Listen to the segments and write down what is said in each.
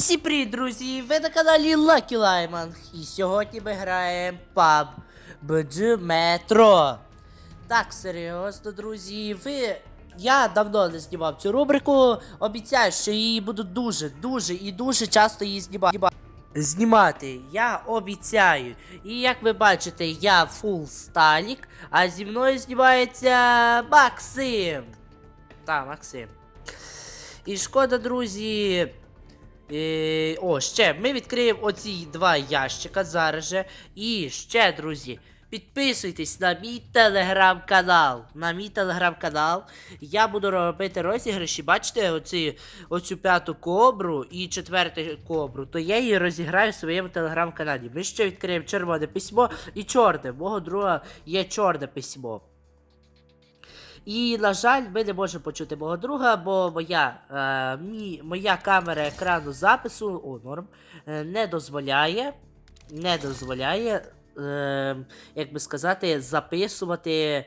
всім привіт, друзі! Ви на каналі Lucky Lайман. І сьогодні ми граємо PUBG Metro. Так, серйозно, друзі, ви. Я давно не знімав цю рубрику. Обіцяю, що її буду дуже, дуже і дуже часто її знімати. Знімати, я обіцяю. І як ви бачите, я фул сталік, а зі мною знімається Максим. Так, Максим. І шкода, друзі. Е, о, ще ми відкриємо оці два ящика зараз же. І ще, друзі, підписуйтесь на мій телеграм-канал. На мій телеграм-канал. Я буду робити розіграші. Бачите, оці, оцю п'яту кобру і четверту кобру, то я її розіграю в своєму телеграм-каналі. Ми ще відкриємо червоне письмо і чорне. Мого друга є чорне письмо. І, на жаль, ми не можемо почути мого друга, бо моя, е, мій, моя камера екрану запису о, норм, е, не дозволяє, не дозволяє, е, як би сказати, записувати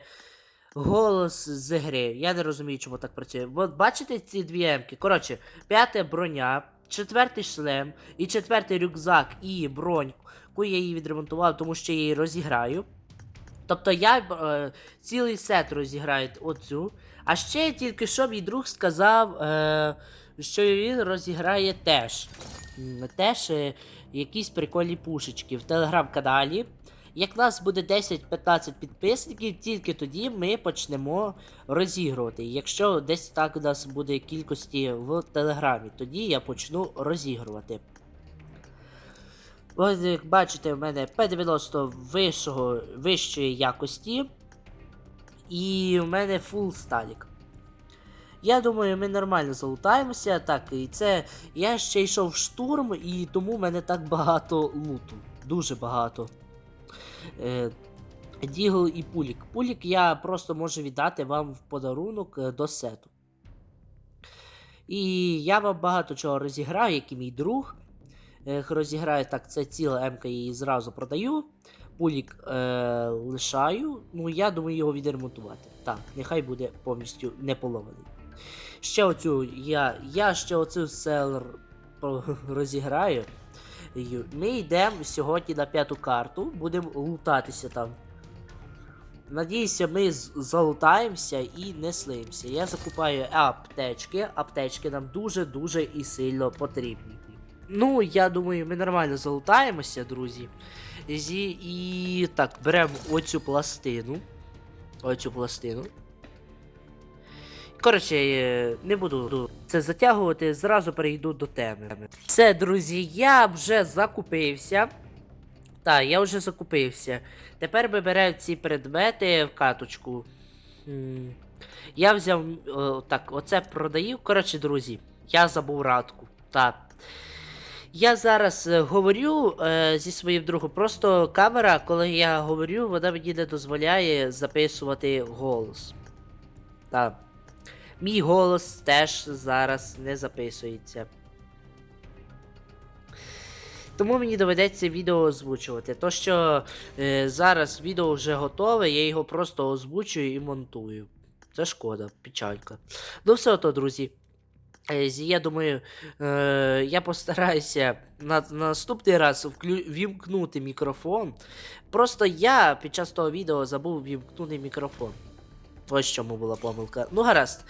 голос з гри. Я не розумію, чому так працює. От бачите ці дві емки? Коротше, п'ята броня, четвертий шлем і четвертий рюкзак і броньку я її відремонтував, тому що я її розіграю. Тобто я е, цілий сет розіграю оцю. А ще тільки що мій друг сказав, е, що він розіграє теж. Теж е, якісь прикольні пушечки в телеграм-каналі. Як нас буде 10-15 підписників, тільки тоді ми почнемо розігрувати. Якщо десь так у нас буде кількості в телеграмі, тоді я почну розігрувати. Ось як бачите, в мене P90 вищого, вищої якості. І в мене фул сталік. Я думаю, ми нормально залутаємося. Так, і це. Я ще йшов в штурм, і тому в мене так багато луту. Дуже багато. Е, Дігл і пулік. Пулік я просто можу віддати вам в подарунок е, до сету. І я вам багато чого розіграю, як і мій друг. Розіграю так, це ціла МК, її зразу продаю. Пулік е, лишаю. Ну, я думаю його відремонтувати. Так, нехай буде повністю не поломаний. Ще оцю я. Я ще оцю селер розіграю. Ми йдемо сьогодні на п'яту карту, будемо лутатися там. Надіюся, ми залутаємося і не слимося. Я закупаю аптечки. Аптечки нам дуже-дуже і сильно потрібні. Ну, я думаю, ми нормально залутаємося, друзі. Зі, і так, беремо оцю пластину. Оцю пластину. Коротше, е, не буду це затягувати, зразу перейду до теми. Все, друзі, я вже закупився. Так, я вже закупився. Тепер ми беремо ці предмети в каточку. Я взяв. о, так, оце продаю. Коротше, друзі, я забув радку. Так. Я зараз е, говорю е, зі своїм другом. Просто камера, коли я говорю, вона мені не дозволяє записувати голос. Так. Мій голос теж зараз не записується. Тому мені доведеться відео озвучувати. То, що е, зараз відео вже готове, я його просто озвучую і монтую. Це шкода, печалька. Ну, все то, друзі. Е, Я думаю, е, я постараюся на, на наступний раз вімкнути мікрофон. Просто я під час того відео забув вімкнути мікрофон. Ось чому була помилка. Ну, гаразд.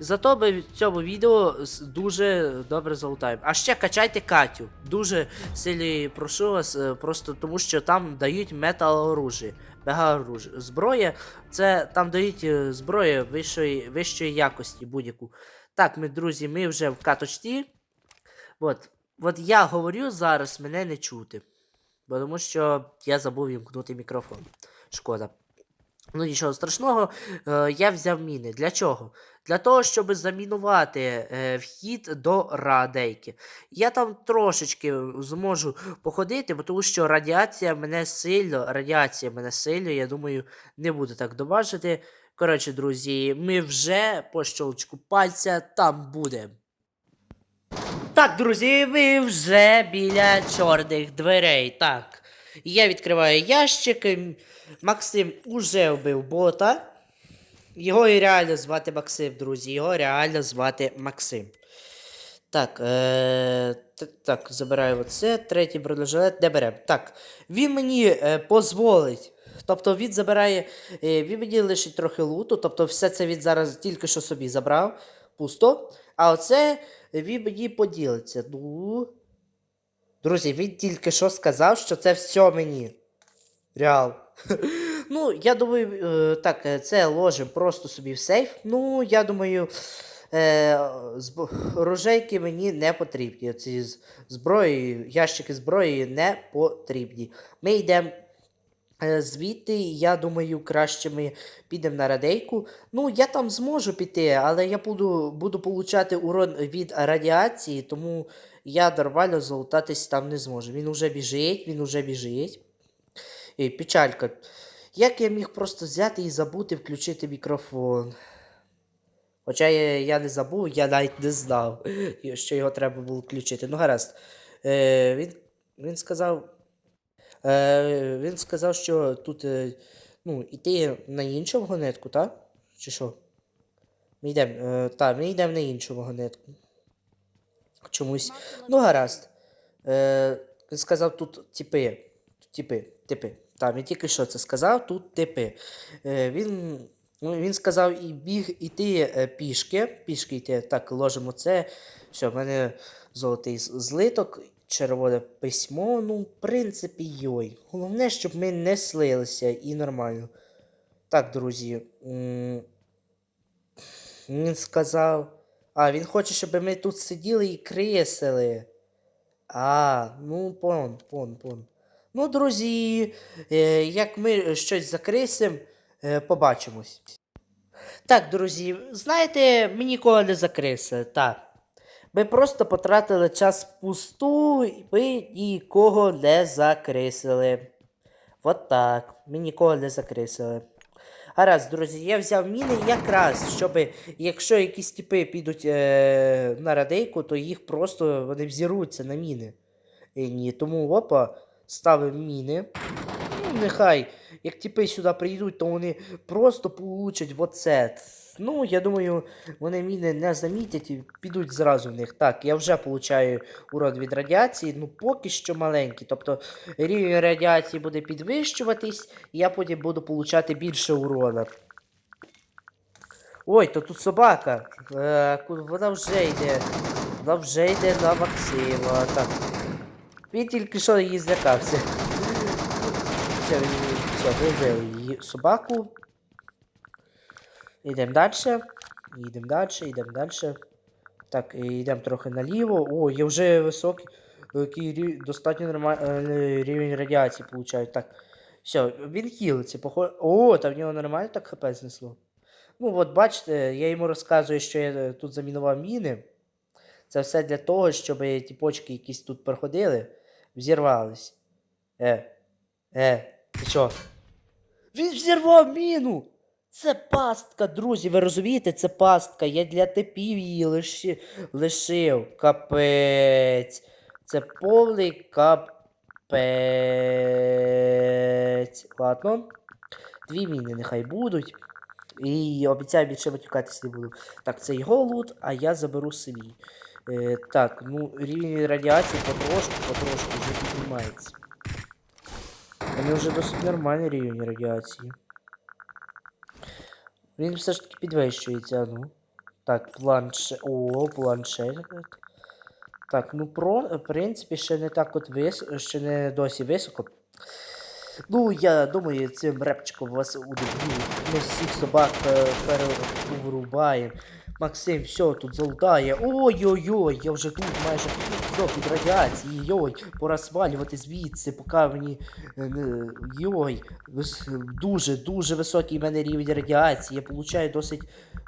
Зато ми в цьому відео дуже добре залутаємо. А ще качайте Катю. Дуже сильно прошу вас, е, просто тому що там дають метал оружие. Мега оружие. Зброя, це там дають зброю вищої, вищої якості будь-яку. Так, ми, друзі, ми вже в каточці. От, от я говорю зараз, мене не чути. Бо Тому що я забув вімкнути мікрофон. Шкода. Ну нічого страшного, е, я взяв міни. Для чого? Для того, щоб замінувати е, вхід до радейки. Я там трошечки зможу походити, бо тому що радіація мене сильно, радіація мене сильно, я думаю, не буде так добачити. Коротше, друзі, ми вже по щелчку пальця там будемо. Так, друзі, ми вже біля чорних дверей. Так. Я відкриваю ящик. Максим уже вбив бота. Його і реально звати Максим, друзі. Його реально звати Максим. Так, е, так, забираю оце, третій бронежилет не беремо. Так, він мені е, дозволить. Тобто він забирає, е, він мені лишить трохи луту, тобто все це він зараз тільки що собі забрав, пусто. А оце він мені поділиться. Ну. Друзі, він тільки що сказав, що це все мені. Реал. Ну, я думаю, е, так, е, це ложимо просто собі в сейф. Ну, я думаю, е, рожейки мені не потрібні. Ці зброї, ящики зброї не потрібні. Ми йдемо звідти, я думаю, краще ми підемо на радейку. Ну, я там зможу піти, але я буду, буду получати урон від радіації, тому я нормально залутатись там не зможу. Він уже біжить, він уже біжить. І печалька. Як я міг просто взяти і забути включити мікрофон? Хоча я, я не забув, я навіть не знав, що його треба було включити. Ну, гаразд. Е, він, він сказав. Е, він сказав, що тут е, ну, іти на іншу вагонетку, так? Чи що? Ми йдемо. Е, так, ми йдемо на іншу вагонетку. Чомусь. Ну, гаразд. Е, він сказав тут типи. Типи, типи. Так, він тільки що це сказав, тут типи. Е, він, ну, він сказав і біг іти е, пішки. Пішки йти. Так, ложимо це. Все, в мене золотий злиток, червоне письмо. Ну, в принципі, йой. Головне, щоб ми не слилися і нормально. Так, друзі. Він сказав. А, він хоче, щоб ми тут сиділи і кресили. А, ну пон, пон, пон. Ну, друзі, е, як ми щось закрисим, е, побачимось. Так, друзі, знаєте, ми нікого не закрисили, так. Ми просто потратили час впусту, і ми нікого не закрисили. От так. Ми нікого не закрисили. Гаразд, друзі, я взяв міни якраз, щоб якщо якісь типи підуть е, на радейку, то їх просто вони взіруться на міни. Е, ні, тому опа, ставимо міни. Ну, нехай, як типи сюди прийдуть, то вони просто получать оце. Ну, я думаю, вони міни не замітять і підуть зразу в них. Так, я вже получаю урон від радіації, ну поки що маленький. Тобто рівень радіації буде підвищуватись, і я потім буду получати більше урона. Ой, то тут собака. Е, вона вже йде. Вона вже йде на Максима. Так. Він тільки що її злякався. Все, він- все, її собаку. Йдемо далі. Йдемо далі, йдемо далі. Так, йдемо трохи наліво. О, я вже високий. Достатньо нормальний рівень радіації получаю. Так. Все, він хілиться, похоже. О, там в нього нормально так хп знесло. Ну, от бачите, я йому розказую, що я е, тут замінував міни. Це все для того, щоб ті почки якісь тут проходили, взірвались. Е. Е, ти що? Він взірвав міну! Це пастка, друзі, ви розумієте, це пастка. Я для типів її лиши... лишив. Капець. Це повний капець. Ладно. Дві міни нехай будуть. І обіцяю більше матюкатись не буду. Так, це його лут, а я заберу свій. Е, так, ну, рівень радіації потрошку, потрошку вже піднімається. У мене вже досить нормальний рівень радіації. Він все ж таки підвищується, ну. Так, планшет. О, планшет. Так, ну про, в принципі, ще не так от високо, ще не досі високо. Ну, я думаю, цим репчиком вас удивлю. Ми всіх собак е, переврубаємо. Максим, все, тут золотає. Ой-ой-ой, я вже тут майже здох від радіації. Йой, пора свалювати звідси, поки мені. е, Йой, дуже, дуже високий в мене рівень радіації. Я получаю досить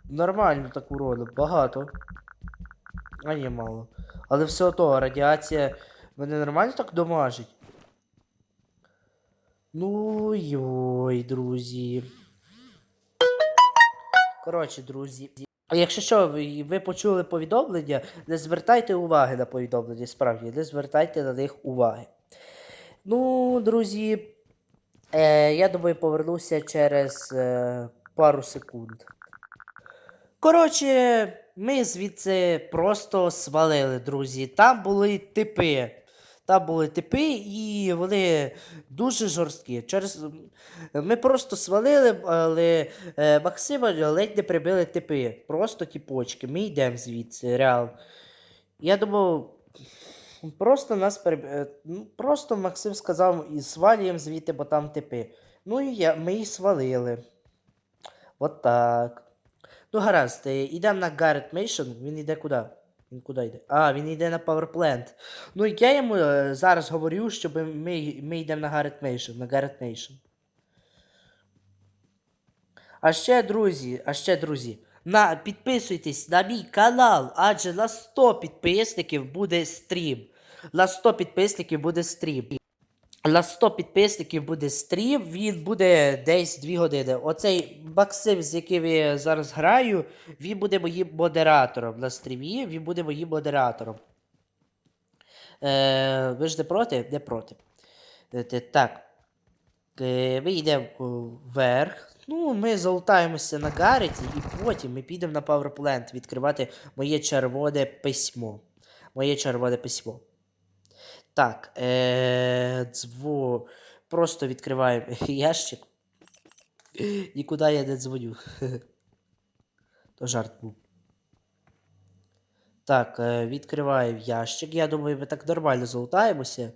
нормально так урону. Багато. А ні, мало. Але все одно радіація мене нормально так домажить. Ну йой, друзі. Коротше, друзі. Якщо що, ви, почули повідомлення, не звертайте уваги на повідомлення, справді, не звертайте на них уваги. Ну, друзі, е, я думаю, повернуся через е, пару секунд. Коротше, ми звідси просто свалили, друзі. Там були типи. Там були типи, і вони дуже жорсткі. Через... Ми просто свалили, але е, Максима ледь не прибили типи. Просто тіпочки. Ми йдемо звідси, реал. Я думав, просто нас переб... е, ну, Просто Максим сказав і свалюємо звідти, бо там типи. Ну і я... ми їх свалили. От так. Ну, гаразд, е, йдемо на Гаррет Мейшн. Він йде куди? Він куди йде? А, він йде на Powerplant. Ну, я йому е, зараз говорю, щоб ми, ми йдемо на Garrett Nation, на Garrett Nation. А ще, друзі, а ще, друзі, на, підписуйтесь на мій канал, адже на 100 підписників буде стрім. На 100 підписників буде стрім. На 100 підписників буде стрім, він буде десь 2 години. Оцей Максим, з яким я зараз граю, він буде моїм модератором на стрімі, він буде моїм модератором. Е, ви ж не проти? Не проти. Е, Так. Е, Ми йдемо вверх. Ну, ми залутаємося на Гареті, і потім ми підемо на PowerPlant відкривати моє червоне письмо. Моє червоне письмо. Так, е, дзву. Просто відкриваємо ящик. Нікуди я не дзвоню. То жарт був. Так, е, відкриваємо ящик. Я думаю, ми так нормально залутаємося.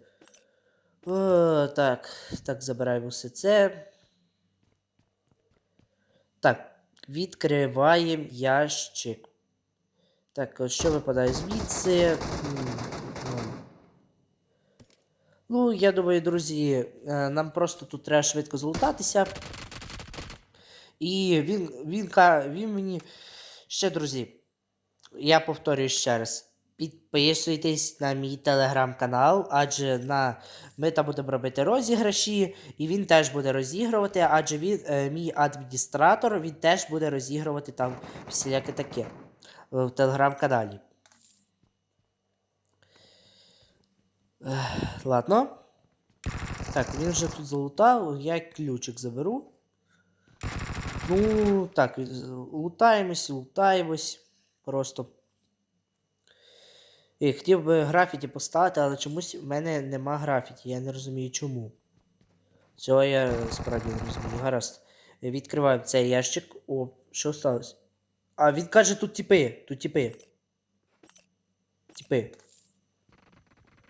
О, так, так, забираємо все це. Так, відкриваємо ящик. Так, е, що випадає звідси? Ну. Я думаю, друзі, е, нам просто тут треба швидко залутатися. І він, він, він мені. Ще, друзі, я повторюю ще раз. Підписуйтесь на мій телеграм-канал, адже на... ми там будемо робити розіграші, і він теж буде розігрувати, адже він, е, мій адміністратор, він теж буде розігрувати там всіляке таке в телеграм-каналі. Ех, Ладно. Так, він вже тут залутав, я ключик заберу. Ну, так, лутаємось, лутаємось. Просто. І хотів би графіті поставити, але чомусь в мене нема графіті. Я не розумію чому. Цього я справді не розумію. Гаразд. Відкриваємо цей ящик. О, що сталося? А він каже, тут тіпи, тут тіпи. Тіпи.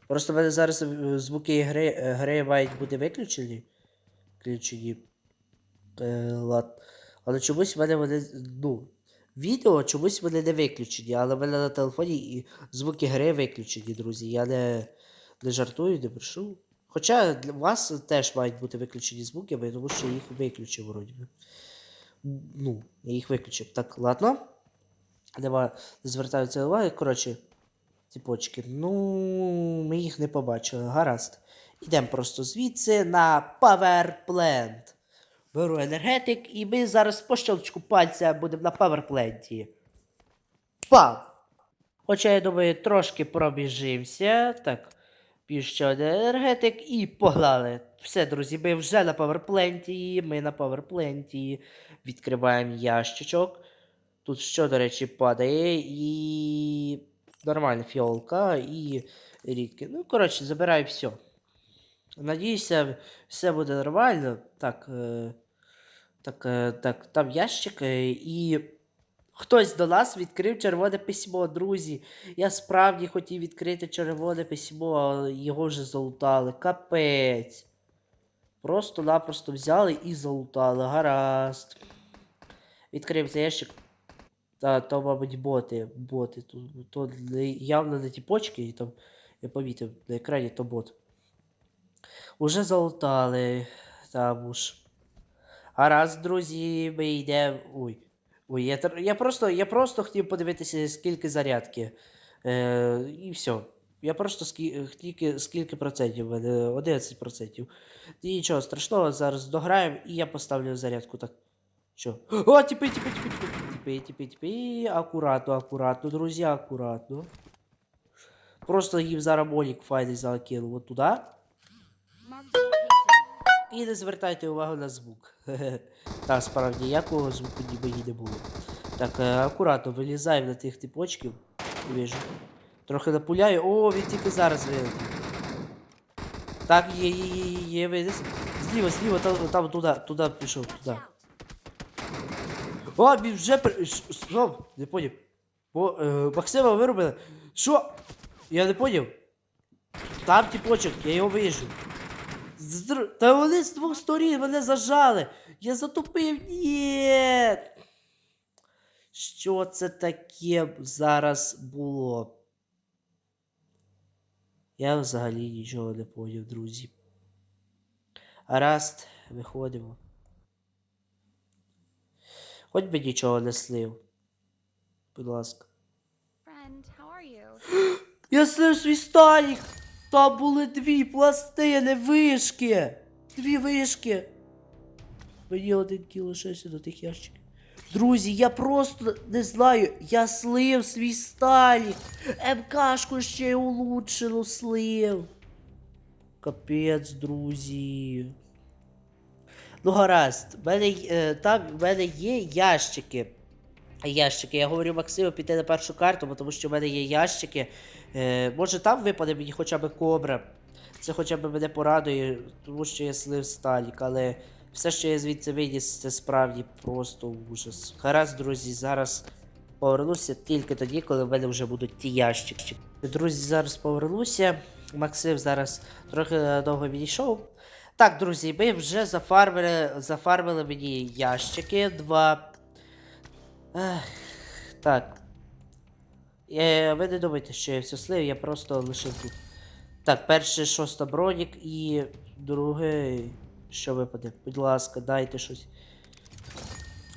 Просто в мене зараз е, звуки гри, е, гри мають бути виключені. Включені. Е, лад. Але чомусь в мене вони. Ну. Відео чомусь вони не виключені, але в мене на телефоні і звуки гри виключені, друзі. Я не, не жартую, не брешу. Хоча для вас теж мають бути виключені звуки, тому що їх виключив вроді. Ну, я їх виключив. Так, ладно. Нема, не звертаються уваги. Коротше, типочки. Ну, ми їх не побачили. Гаразд. Ідемо просто звідси на Power Plant. Беру енергетик, і ми зараз по щелчку пальця будемо на паверпленті. Пам! Хоча, я думаю, трошки пробіжимося. Так, пів один енергетик і погнали. Все, друзі, ми вже на паверпленті. Ми на паверпленті. Відкриваємо ящичок. Тут що, до речі, падає і. Нормальна фіолка і рідки. Ну, коротше, забираю все. Надіюся, все буде нормально. Так, е, так, е, так, там ящик, і хтось до нас відкрив червоне письмо, друзі. Я справді хотів відкрити червоне письмо, але його вже залутали. Капець. Просто-напросто взяли і залутали. Гаразд. Відкрив цей ящик. Та, то, мабуть, боти. Боти. То, то явно не ті почки, і там я помітив на екрані то бот. Уже залутали. Там уж. А раз, друзі, ми йдемо. Ой. Ой, я, я, просто, я просто хотів подивитися, скільки зарядки. Е, і все. Я просто скі, скільки, скільки процентів в мене 11%. І нічого страшного, зараз дограємо і я поставлю зарядку так. Що? О, тіпи, тіпи, тіпи, тіпи, тіпи, тіпи, тіпи. Акуратно, друзі, акуратно. Просто їм зараз молік файний закинув от туди. І не звертайте увагу на звук. Та справді ніякого звуку ніби і не було. Так, е, акуратно вилізаємо на тих типочків. Вижу. Трохи напуляю. О, він тільки зараз вилетів. Так, є, є, є, є, виліз. Зліва, зліва, там, там туди, туди пішов, туди. О, він вже при... Що? Не поняв. О, е, Максима виробили. Що? Я не поняв. Там типочок, я його вижу. З др- Та вони з двох сторін мене зажали. Я затупив. Ні. Що це таке зараз було? Я взагалі нічого не поняв, друзі. Гаразд, виходимо. Хоч би нічого не слив. Будь ласка. Я слив свій сталік! Там були дві пластини, вишки! Дві вишки! Мені один кіл лишився до тих ящиків. Друзі, я просто не знаю, я слив свій сталік. МКшку ще й улучшену слив. Капець, друзі. Ну, гаразд, в мене, е, там в мене є ящики. Ящики. Я говорю Максиму піти на першу карту, бо тому що в мене є ящики. Е, може там випаде мені хоча б кобра. Це хоча б мене порадує, тому що я слив сталік, але все, що я звідси виніс, це справді просто ужас. Гаразд, друзі, зараз повернуся тільки тоді, коли в мене вже будуть ті ящики. Друзі, зараз повернуся. Максим зараз трохи довго відійшов. Так, друзі, ми вже зафармили, зафармили мені ящики. Два. Ех, так. Е, ви не думайте, що я все слив, я просто лишив тут. Так, перше шоста бронік і друге. Що випаде? Будь ласка, дайте щось.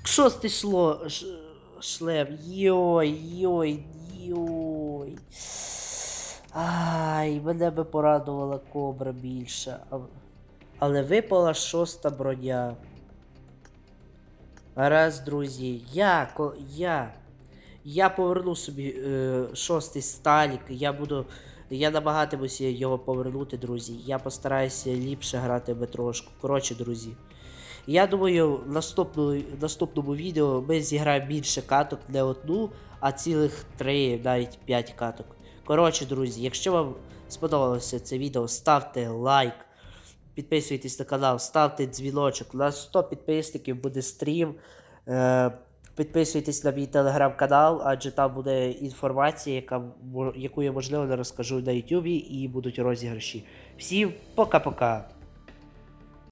Шостий шло. Ш, шлем. Йой, йой, йой. Ай, мене би порадувала кобра більше. Але випала шоста броня. Раз, друзі, я, я, я поверну собі е, шостий сталік. Я буду. Я намагатимуся його повернути, друзі. Я постараюся ліпше грати метрошку. Коротше, друзі. Я думаю, в наступному, наступному відео ми зіграємо більше каток, не одну, а цілих три, навіть п'ять каток. Коротше, друзі, якщо вам сподобалося це відео, ставте лайк. Підписуйтесь на канал, ставте дзвіночок. На 100 підписників буде стрім. Е, підписуйтесь на мій телеграм-канал, адже там буде інформація, яка, яку я можливо не розкажу на Ютубі, і будуть розіграші. Всім пока-пока!